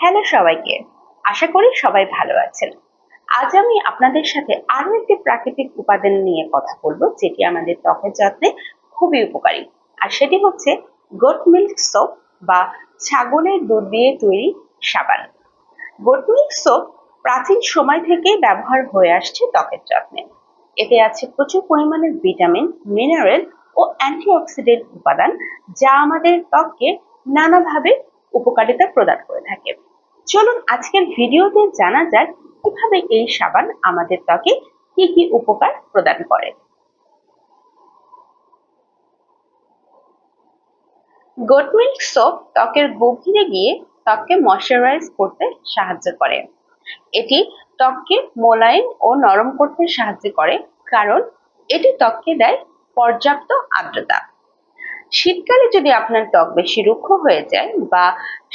Hello সবাইকে। আশা করি সবাই ভালো আছেন। আজ আমি আপনাদের সাথে আরও একটি প্রাকৃতিক উপাদান নিয়ে কথা বলব, যেটি আমাদের ত্বকের যত্নে খুবই উপকারী। আর সেটি হচ্ছে গোট মিল্ক সোপ বা ছাগলের দুধ দিয়ে তৈরি সাবান। গোট মিল্ক সোপ প্রাচীন সময় থেকেই ব্যবহার হয়ে আসছে ত্বকের যত্নে। এতে আছে প্রচুর পরিমাণে ভিটামিন, মিনারেল ও অ্যান্টিঅক্সিডেন্ট উপাদান, যা আমাদের ত্বককে নানাভাবে উপকারিতা প্রদান করে থাকে। চলুন আজকের ভিডিওতে জানা যাক কীভাবে এই সাবান আমাদের ত্বকে কি কি উপকার প্রদান করে। গোট মিল্ক সোপ ত্বকের গভীরে গিয়ে ত্বককে ময়শ্চারাইজ করতে সাহায্য করে। এটি ত্বককে মোলায়েম ও নরম করতে সাহায্য করে, কারণ এটি ত্বককে দেয় পর্যাপ্ত আর্দ্রতা। শীতকালে যদি আপনার ত্বক বেশি রুক্ষ হয়ে যায় বা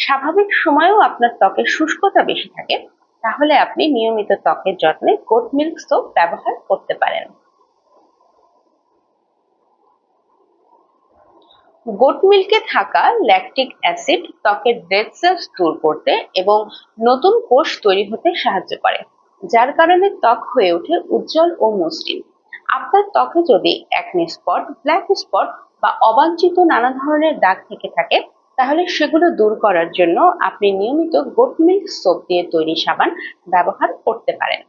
স্বাভাবিক সময়েও আপনার ত্বকের শুষ্কতা বেশি থাকে, তাহলে আপনি নিয়মিত ত্বকের যত্নে গোট মিল্ক সোপ ব্যবহার করতে পারেন। গোট মিল্কে থাকা ল্যাকটিক অ্যাসিড ত্বকের ডেড সেলস দূর করতে এবং নতুন কোষ তৈরি হতে সাহায্য করে, যার কারণে ত্বক হয়ে ওঠে উজ্জ্বল ও মসৃণ। আপনার ত্বকে যদি অ্যাকনে স্পট ব্ল্যাক স্পট বা অবাঞ্ছিত নানা ধরনের দাগ থেকে থাকে, তাহলে সেগুলো দূর করার জন্য আপনি নিয়মিত গোট মিল্ক সোপ দিয়ে তৈরি সাবান ব্যবহার করতে পারেন।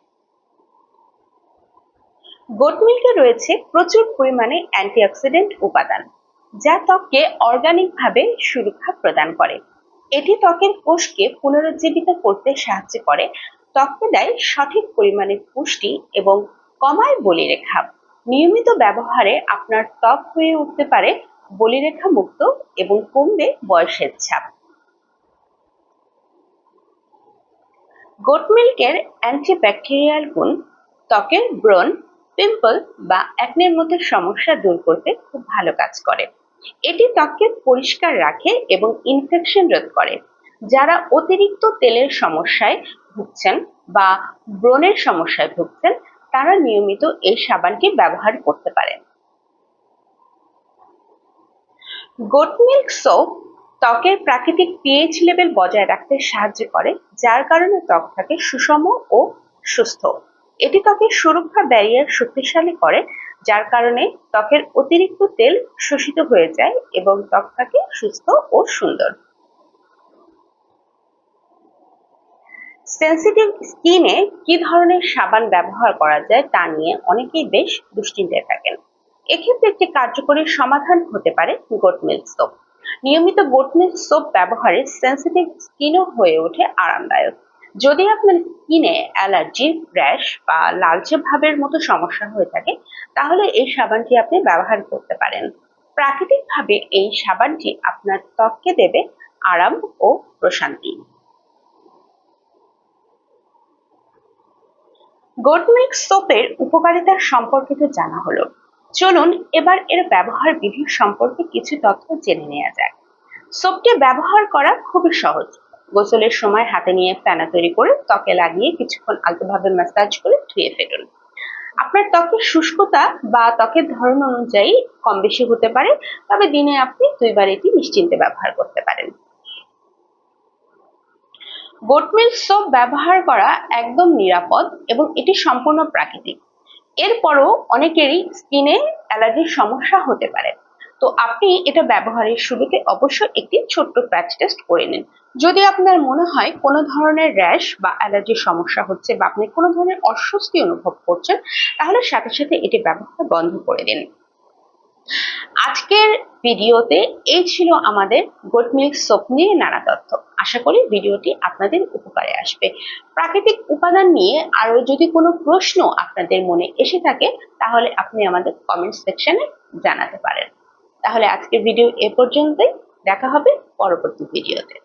গোট মিল্কে রয়েছে প্রচুর পরিমাণে অ্যান্টিঅক্সিডেন্ট উপাদান, যা ত্বককে অর্গানিকভাবে সুরক্ষা প্রদান করে। এটি ত্বকের কোষকে পুনরুজ্জীবিত করতে সাহায্য করে। ত্বককে দেয় সঠিক পরিমাণে পুষ্টি এবং কমায় বলিরেখা। নিয়মিত ব্যবহারে আপনার ত্বক হয়ে উঠতে পারে বলিরেখা মুক্ত এবং কমবে বয়সের ছাপ। গোট মিল্কের অ্যান্টিব্যাকটেরিয়াল গুণ ত্বকের ব্রণ পিম্পল বা অ্যাকনের মধ্যে সমস্যা দূর করতে খুব ভালো কাজ করে। এটি ত্বককে পরিষ্কার রাখে এবং ইনফেকশন রোধ করে। যারা অতিরিক্ত তেলের সমস্যায় ভুগছেন বা ব্রণের সমস্যায় ভুগছেন তারা নিয়মিত এই সাবানটি ব্যবহার করতে পারেন গোট মিল্ক সোপ ত্বকের প্রাকৃতিক পিএইচ লেভেল বজায় রাখতে সাহায্য করে, যার কারণে ত্বক থাকে সুষম ও সুস্থ। এটি ত্বকের সুরক্ষা ব্যারিয়ার শক্তিশালী করে, যার কারণে ত্বকের অতিরিক্ত তেল শোষিত হয়ে যায় এবং ত্বক থাকে সুস্থ ও সুন্দর। সেন্সিটিভ স্কিনে কি ধরনের সাবান ব্যবহার করা যায় তা নিয়ে অনেকেই বেশ দুশ্চিন্তায় থাকেন। এক্ষেত্রে একটি কার্যকরী সমাধান হতে পারে গোট সোপ নিয়মিত গোট সোপ ব্যবহারে সেন্সিটিভ স্কিনও হয়ে ওঠে আরামদায়ক। যদি আপনার স্কিনে অ্যালার্জি র্যাশ বা লালচে ভাবের মতো সমস্যা হয়ে থাকে, তাহলে এই সাবানটি আপনি ব্যবহার করতে পারেন। প্রাকৃতিকভাবে এই সাবানটি আপনার ত্বককে দেবে আরাম ও প্রশান্তি। গোট মিল্ক সোপের উপকারিতা সম্পর্কে তো জানা হলো। চলুন এবার এর ব্যবহার বিধি সম্পর্কে কিছু তথ্য জেনে নেওয়া যাক। সোপটি ব্যবহার করা খুবই সহজ। গোসলের সময় হাতে নিয়ে ফেনা তৈরি করে ত্বকে লাগিয়ে কিছুক্ষণ আলতোভাবে ম্যাসাজ করে ধুয়ে ফেলুন। আপনার ত্বকের শুষ্কতা বা ত্বকের ধরন অনুযায়ী কম বেশি হতে পারে, তবে দিনে আপনি দুইবার এটি নিশ্চিন্তে ব্যবহার করতে পারেন। গোট মিল্ক সোপ ব্যবহার করা একদম নিরাপদ এবং এটি সম্পূর্ণ প্রাকৃতিক। এরপরও অনেকেরই স্কিনে অ্যালার্জির সমস্যা হতে পারে। তো আপনি এটা ব্যবহারের শুরুতে অবশ্যই একটি ছোট্ট প্যাচ টেস্ট করে নিন। যদি আপনার মনে হয় কোনো ধরনের র্যাশ বা অ্যালার্জির সমস্যা হচ্ছে বা আপনি কোনো ধরনের অস্বস্তি অনুভব করছেন, তাহলে সাথে সাথে এটি ব্যবহার বন্ধ করে দিন। আজকের ভিডিওতে এই ছিল আমাদের গোট মিল্ক সোপ নিয়ে নানা তথ্য। আশা করি ভিডিওটি আপনাদের উপকারে আসবে। প্রাকৃতিক উপাদান নিয়ে আরও যদি কোনো প্রশ্ন আপনাদের মনে এসে থাকে, তাহলে আপনি আমাদের কমেন্ট সেকশনে জানাতে পারেন। তাহলে আজকের ভিডিও এ পর্যন্তই। দেখা হবে পরবর্তী ভিডিওতে